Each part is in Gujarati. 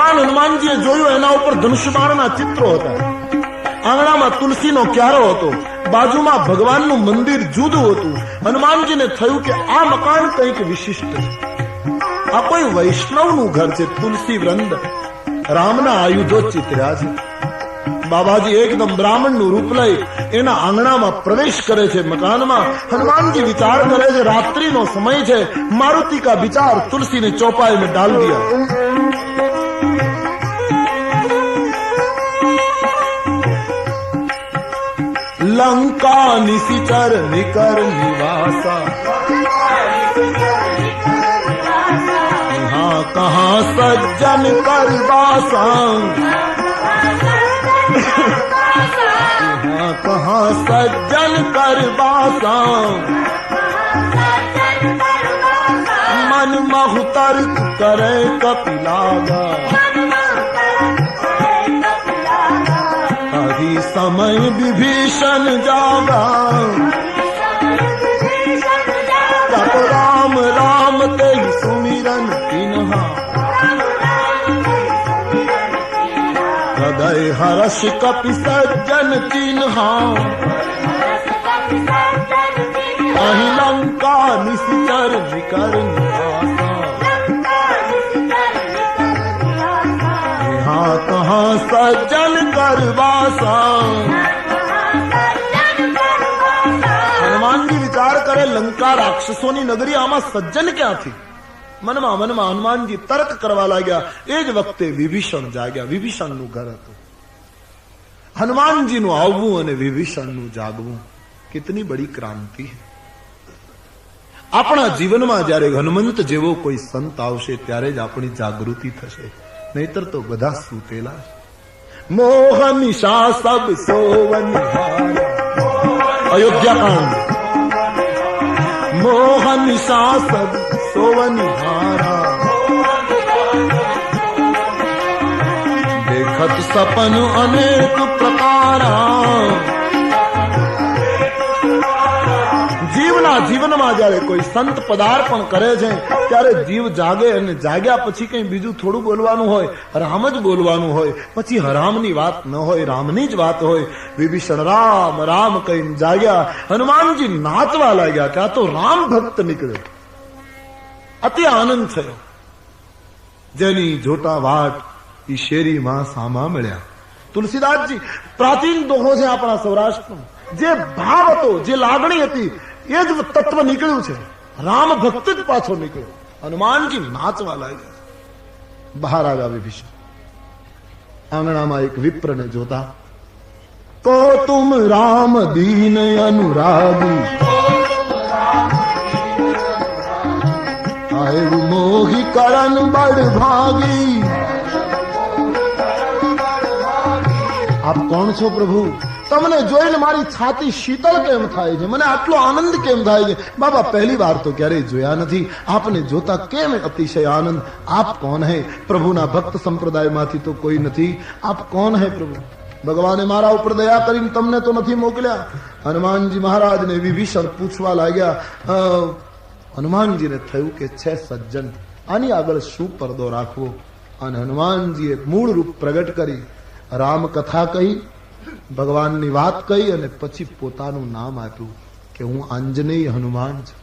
ભગવાન હનુમાનજીએ જોયું, એના ઉપર ધનુષબાણના ચિત્રો હતા. આંગણામાં તુલસીનો ક્યારો હતો. બાજુમાં ભગવાનનું મંદિર જુદું હતું. હનુમાનજીને થયું કે આ મકાન કંઈક વિશિષ્ટ આ કોઈ વૈષ્ણવનું ઘર છે, તુલસી વૃંદ. રામના આયુધો ચિતર્યા છે. બાબાજી એકદમ બ્રાહ્મણનું રૂપ લઈ એના આંગણામાં પ્રવેશ કરે છે મકાનમાં. હનુમાનજી વિચાર કરે છે, રાત્રિનો સમય છે. મારુતિ કા વિચાર તુલસીને ચોપાઈ મેં ડાલ દિયા लंका निशिचर निकर निवासा। यहाँ कहाँ सज्जन कर वासा यहाँ कहाँ सज्जन कर मन महु करे कपिलागा। समय विभीषण जागा जप राम राम ते सुमिरन किन्हा हृदय हर्ष कपि सज्जन चिन्हा अहि लंका निश्चर विकर સજ્જન કરવાસા હનુમાનજી વિચાર કરે લંકા રાક્ષસોની નગરી આમાં સજ્જન ક્યાંથી મનમાં મનમાં હનુમાનજી તર્ક કરવા લાગ્યા એ જ વખતે વિભીષણ જાગ્યા વિભીષણનું ઘર હતું હનુમાનજીનું આવવું અને વિભીષણનું જાગવું કેટલી બડી ક્રાંતિ હૈ આપણા જીવનમાં જ્યારે હનુમંત જેવો કોઈ સંત આવશે ત્યારે જ આપણી જાગૃતિ થશે નહીતર તો બધા સૂતેલા છે मोहन सासक सोनारा अयोध्यकान मोहन सासक सोवन हारा। देखत सपन प्रकार। જીવનમાં કોઈ સંત પદાર્પણ કરે છે, ત્યારે જીવ જાગે અને જાગ્યા પછી કઈ બીજું થોડું બોલવાનું હોય રામ જ બોલવાનું હોય. પછી હરામની વાત ન હોય, રામની જ વાત હોય. વિભીષણ રામ રામ કહીને જાગ્યા, હનુમાનજી નાચવા લાગ્યા કે આ તો રામ ભક્ત નીકળ્યો અતિ આનંદ થયો. જેની જોટા વાટ ઈ શેરીમાં સામા મળ્યા. તુલસીદાસજી, પ્રાચીન દોહો છે આપણા સૌરાષ્ટ્રનો જે ભાવ હતો, જે લાગણી હતી એ જ તત્વ નીકળ્યું છે. રામ ભક્ત જ પાછો નીકળ્યો. હનુમાનજી નાચવા લાગ્યા બહાર આવ્યા વિભીષણ. આંગણામાં એક વિપ્રને જોતા, તો તુમ રામ દીન અનુરાગી. મોહી કરન બડ ભાગી. કોણ છો પ્રભુ? તમને જોઈને મારી છાતી શીતળ કેમ થાય છે? મને આટલો આનંદ કેમ થાય છે? બાબા, પહેલી વાર તો ક્યારેય જોયા નથી. આપને જોતા કેમ અતિશય આનંદ? આપ કોણ હે? પ્રભુના ભક્ત સંપ્રદાયમાંથી તો કોઈ નથી. આપ કોણ હે પ્રભુ? ભગવાને મારા ઉપર દયા કરીને તમને તો નથી મોકલ્યા. હનુમાનજી મહારાજને વિભીષણ પૂછવા લાગ્યા હનુમાનજીને થયું કે છે સજ્જન, આની આગળ શું પરદો રાખવો? અને હનુમાનજીએ મૂળ રૂપ પ્રગટ કરી. રામ કથા કહી, ભગવાનની વાત કહી અને પછી પોતાનું નામ આપ્યું કે હું આંજનેય હનુમાન છું.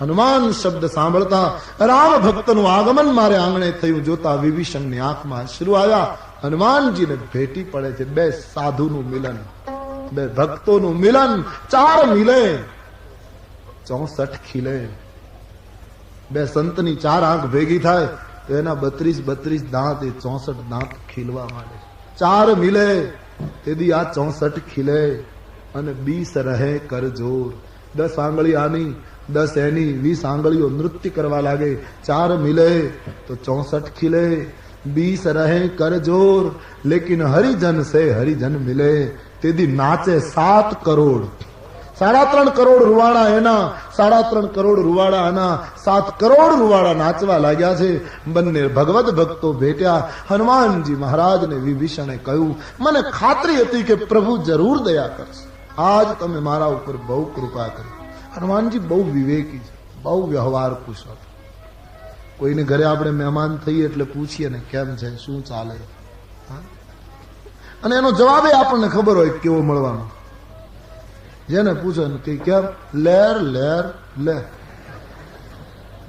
હનુમાન શબ્દ સાંભળતા રામ ભક્તનું આગમન મારે આંગણે થયું જોતા વિભીષણની આંખમાં અશ્રુ આવ્યા. હનુમાનજીને ભેટી પડે છે બે સાધુનું મિલન, બે ભક્તોનું મિલન, ચાર મિલે, ચોસઠ ખીલે. બે સંતની ચાર આંખ ભેગી થાય તો એના બત્રીસ બત્રીસ દાંત એ ચોસઠ દાંત ખીલવા માંડે ચાર મિલે તેદી આ ચોસઠ ખીલે અને બીસ રહે કરજોર. દસ આંગળી આની, દસ એની, વીસ આંગળીઓ નૃત્ય કરવા લાગે. ચાર મિલે, તો ચોસઠ ખીલે, બીસ રહે કરજોર. લેકિન હરિજન સે હરિજન મિલે તેદી નાચે સાત કરોડ. સાડા ત્રણ કરોડ રૂવાડા એના, સાડા ત્રણ કરોડ રૂવાડા આના, સાત કરોડ રૂવાડા નાચવા લાગ્યા છે. બંને ભગવત ભક્તો ભેટ્યા. હનુમાનજી મહારાજને વિભીષણે કહ્યું, મને ખાતરી હતી કે પ્રભુ જરૂર દયા કરશે. આજ તમે મારા ઉપર બહુ કૃપા કરી. હનુમાનજી બહુ વિવેકી છે, બહુ વ્યવહાર કુશળ. કોઈને ઘરે આપણે મહેમાન થઈએ એટલે પૂછીએ ને કેમ છે, શું ચાલે? અને એનો જવાબ આપણને ખબર હોય કેવો મળવાનો. જેને પૂછે ને કે કેમ લહેર લહેર લહેર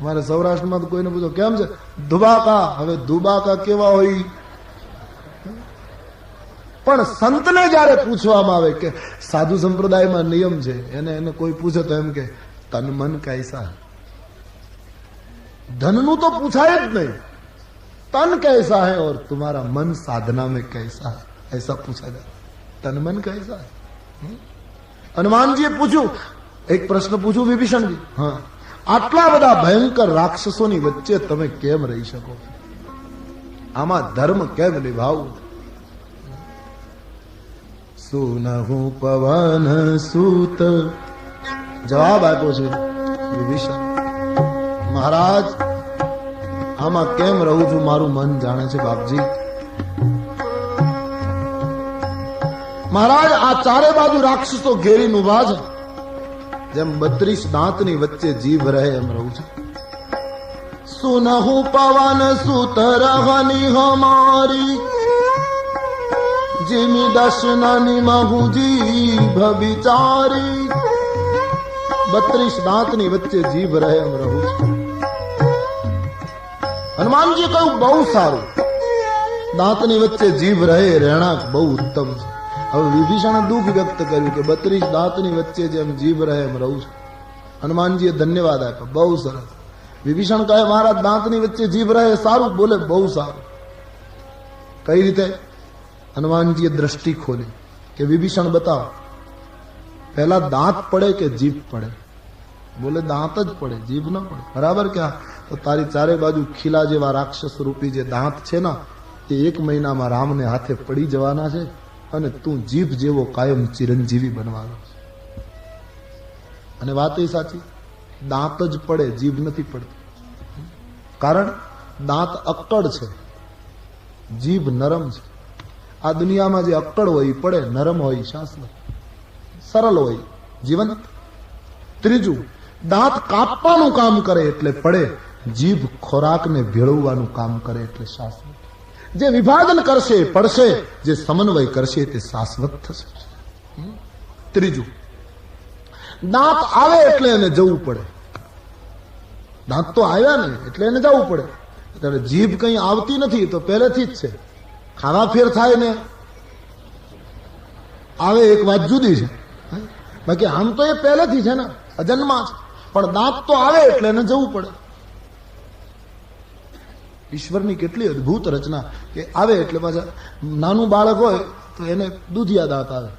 મારે સૌરાષ્ટ્રમાં તો કોઈને પૂછો કેમ છે ધુબાકા હવે ધુબાકા કેવા હોય પણ સંતને જયારે પૂછવામાં આવે કે સાધુ સંપ્રદાયમાં નિયમ છે એને એને કોઈ પૂછે તો એમ કે તન મન કૈસા ધનનું તો પૂછાય જ નહીં તન કૈસા હે ઓર તુમારા મન સાધના મેં કૈસા હૈ એસા પૂછા જાય તન મન કૈસા હૈ હનુમાનજીએ પૂછ્યું એક પ્રશ્ન પૂછ્યું વિભીષણજી. હા. આટલા બધા ભયંકર રાક્ષસોની વચ્ચે તમે કેમ રહી શકો? આમાં ધર્મ કેમ નિભાવવું? સુનહુ પવન સૂત? જવાબ આપ્યો છે વિભીષણ. મહારાજ આમાં કેમ રહું છું મારું મન જાણે છે બાપજી? મહારાજ, આ ચારે બાજુ રાક્ષસો ઘેરી ઊભા છે. જેમ બત્રીસ દાંતની વચ્ચે જીભ રહે એમ રહું છું. સુનહુ પવન સુત રહની હમારી? જીમી દશનની મહુ જીભ બિચારી. બત્રીસ દાંતની વચ્ચે જીભ રહે એમ રહું છું. હનુમાનજી કહ્યું, બહુ સારું. દાંતની વચ્ચે જીભ રહે રહેણાંક બહુ ઉત્તમ છે. હવે વિભીષણે દુઃખ વ્યક્ત કર્યું કે બત્રીસ દાંતની વચ્ચે જેમ જીભ રહે એમ રહું છું. હનુમાનજીએ ધન્યવાદ આપ્યો, બહુ સરસ. વિભીષણ કહે મારા દાંતની વચ્ચે જીભ રહે સારું બોલે, બહુ સારું. કઈ રીતે? હનુમાનજીએ દ્રષ્ટિ ખોલી કે વિભીષણ, બતાવો, પહેલા દાંત પડે કે જીભ પડે? બોલે, દાંત જ પડે, જીભ ન પડે. બરાબર ક્યાં તો તારી ચારે બાજુ ખીલા જેવા રાક્ષસ રૂપી જે દાંત છે ને, તે એક મહિનામાં રામને હાથે પડી જવાના છે. અને તું જીભ જેવો કાયમ ચિરંજીવી બનવાનો અને વાત એ સાચી, દાંત જ પડે, જીભ નથી પડતી. કારણ દાંત અક્કડ છે, જીભ નરમ છે. આ દુનિયામાં જે અક્કડ હોય એ પડે, નરમ હોય શાસ્ત્ર સરળ હોય જીવન ત્રીજું, દાંત કાપવાનું કામ કરે એટલે પડે, જીભ ખોરાકને ભેળવવાનું કામ કરે એટલે શાશ્વત જે વિભાજન કરશે, પડશે, જે સમન્વય કરશે તે શાશ્વત થશે. ત્રીજું, દાંત આવે એટલે એને જવું પડે. દાંત તો આવ્યા ને એટલે એને જવું પડે. ત્યારે જીભ કઈ આવતી નથી તો પહેલેથી જ છે. ખાવા ફેર થાય ને. આવે એક વાત જુદી છે. બાકી આમ તો એ પહેલેથી છે ને, અજન્મા છે. પણ દાંત તો આવે એટલે એને જવું પડે. ઈશ્વરની કેટલી અદ્ભુત રચના કે આવે એટલે પાછા નાનું બાળક હોય તો એને દૂધિયા દાંત આવે.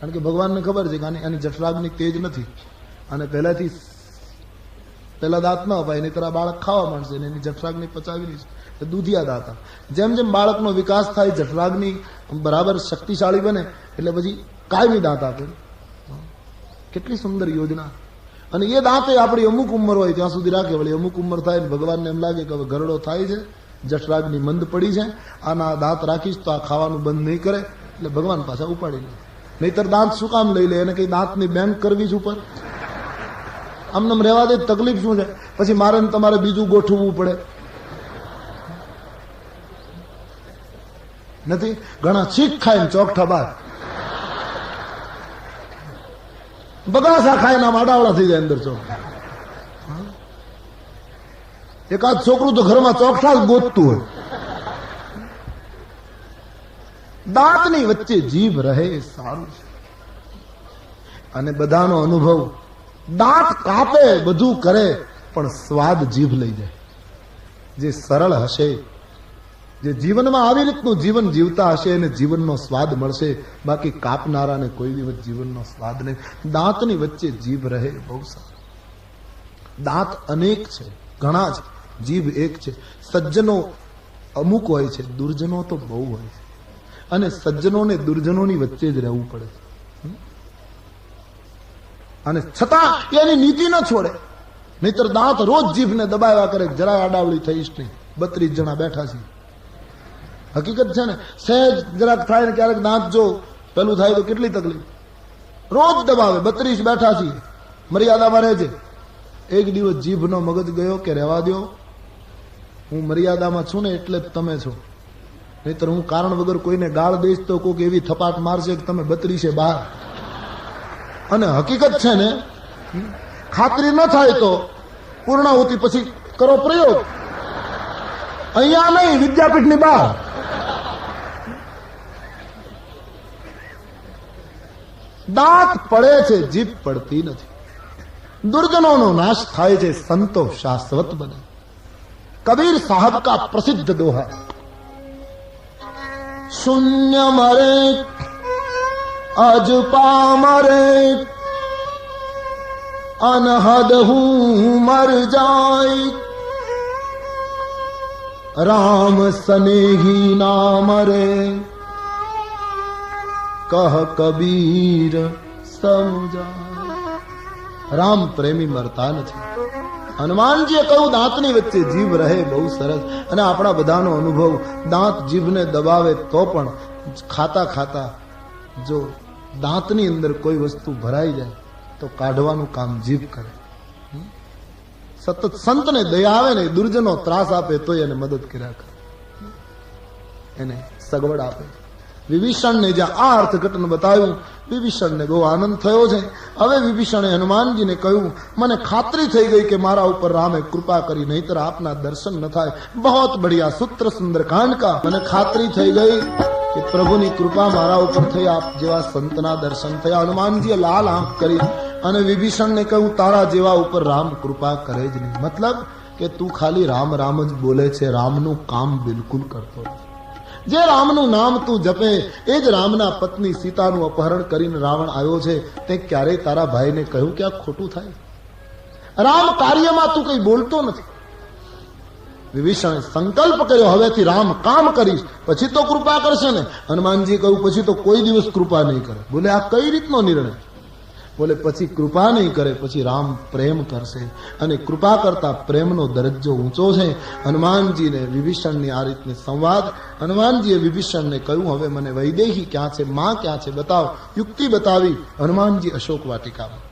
કારણ કે ભગવાનને ખબર છે કે આની આની જઠરાગની તેજ નથી. અને પહેલાંથી પહેલાં દાંત ન અપાય એની આ બાળક ખાવા માંડશે અને એની જઠરાગ્નિ પચાવી છે. દૂધિયા દાંત. જેમ જેમ બાળકનો વિકાસ થાય, જઠરાગની બરાબર શક્તિશાળી બને, એટલે પછી કાયમી દાંત આપે. કેટલી સુંદર યોજના અને એ દાંતે આપણી અમુક ઉંમર હોય ત્યાં સુધી રાખે, વળી અમુક ઉંમર થાય ભગવાનને એમ લાગે કે હવે ઘરડો થાય છે, જઠરાગની મંદ પડી છે, આના દાંત રાખીશ તો આ ખાવાનું બંધ નહીં કરે, એટલે ભગવાન પાછા ઉપાડી લે. નહીતર દાંત શું કામ લઈ લે? એને કઈ દાંતની બેંક કરવી જ ઉપર? આમને આમ રહેવા દે તકલીફ શું છે? પછી મારે તમારે બીજું ગોઠવવું પડે. નથી? ઘણા છીક ખાય ચોકઠા બાર બગાસા ખાય ને આમ આડાવડા થઈ જાય અંદર છો. એકાદ છોકરું તો ઘરમાં ચોકઠા જ ગોતતું હોય. દાંતની વચ્ચે જીભ રહે સારું છે. અને બધાનો અનુભવ, દાંત કાપે, બધું કરે, પણ સ્વાદ જીભ લઈ જાય. જે સરળ હશે જે જીવનમાં આવી રીતનું જીવન જીવતા હશે એને જીવનનો સ્વાદ મળશે. બાકી કાપનારાને કોઈ દિવસ જીવનનો સ્વાદ નહીં. દાંતની વચ્ચે જીભ રહે બહુ સારું. દાંત અનેક છે, ઘણા છે, જીભ એક છે. સજ્જનો અમુક હોય છે, દુર્જનો તો બહુ હોય છે. અને સજ્જનોને દુર્જનોની વચ્ચે જ રહેવું પડે છે. અને છતાં એની નીતિ ન છોડે. નહીતર દાંત રોજ જીભને દબાવ્યા કરે જરાય આડાવડી થઈશ નહીં. બત્રીસ જણા બેઠા છે હકીકત છે ને? સહેજ જરાક થાય ને ક્યારેક નાચજો પેલું થાય તો કેટલી તકલીફ? રોજ દબાવે, બત્રીસ બેઠા છીએ. મર્યાદામાં રહેજે. એક દિવસ જીભનો મગજ ગયો કે રહેવા દો હું મર્યાદામાં છું ને એટલે જ તમે છો. નહીતર હું કારણ વગર કોઈને ગાળ દઈશ તો કોઈક એવી થપાટ મારશે કે તમે બત્રીસે બહાર. અને હકીકત છે ને ખાતરી ન થાય તો પૂર્ણાહુતિ પછી કરો પ્રયોગ. અહીંયા નહીં, વિદ્યાપીઠની બહાર. દાંત પડે છે જીભ પડતી નથી દુર્જનોનો નાશ થાય છે સંતો શાશ્વત બને કબીર સાહબ કા પ્રસિદ્ધ દોહા શૂન્ય મરે અજપા મરે અનહદ હું મર જાય રામ સનેહી ના મરે કહ કબીર સમજાય રામ પ્રેમી મરતા નથી। હનુમાનજીએ કહ્યું દાંતની વચ્ચે જીભ રહે બહુ સરસ અને આપણા બધાનો અનુભવ, દાંત જીભને દબાવે તો પણ ખાતા ખાતા જો દાંતની અંદર કોઈ વસ્તુ ભરાઈ જાય, તો કાઢવાનું કામ જીભ કરે. સતત સંતને દયા આવે ને, દુર્જનો ત્રાસ આપે તો એને મદદ કર્યા કરે. એને સગવડ આપે. વિભીષણને જ્યાં આ અર્થઘટન બતાવ્યું, વિભીષણને બહુ આનંદ થયો છે. હવે વિભીષણે હનુમાનજીને કહ્યું, મને ખાતરી થઈ ગઈ કે મારા ઉપર રામે કૃપા કરી, નહીતર આપના દર્શન ન થાય. બહોત બઢિયા સૂત્ર સુંદરકાંડ કા. મને ખાતરી થઈ ગઈ કે પ્રભુની કૃપા મારા ઉપર થઈ, આપ જેવા સંતના દર્શન થયા. હનુમાનજીએ લાલ આંખ કરી અને વિભીષણને કહ્યું, તારા જેવા ઉપર રામ કૃપા કરે જ નહીં. મતલબ કે તું ખાલી રામ રામ જ બોલે છે, રામનું કામ બિલકુલ કરતો નથી. જે રામનું નામ તું જપે, એ જ રામના પત્ની સીતાનું અપહરણ કરીને રાવણ આવ્યો છે. તે ક્યારેય તારા ભાઈને કહ્યું કે આ ખોટું થાય? રામ કાર્યમાં તું કઈ બોલતો નથી. વિભીષણે સંકલ્પ કર્યો, હવેથી રામ કામ કરીશ, પછી તો કૃપા કરશે ને. હનુમાનજી કહ્યું, પછી તો કોઈ દિવસ કૃપા નહીં કરે. બોલે, આ કઈ રીતનો નિર્ણય? બોલે, પછી કૃપા નહીં કરે, પછી રામ પ્રેમ કરશે. અને કૃપા કરતા પ્રેમનો દરજ્જો ઊંચો છે. હનુમાનજીને વિભીષણની આ રીતની સંવાદ. હનુમાનજીએ વિભીષણને કહ્યું, હવે મને વૈદેહી ક્યાં છે, માં ક્યાં છે, બતાવ. યુક્તિ બતાવી હનુમાનજી અશોક વાટિકામાં.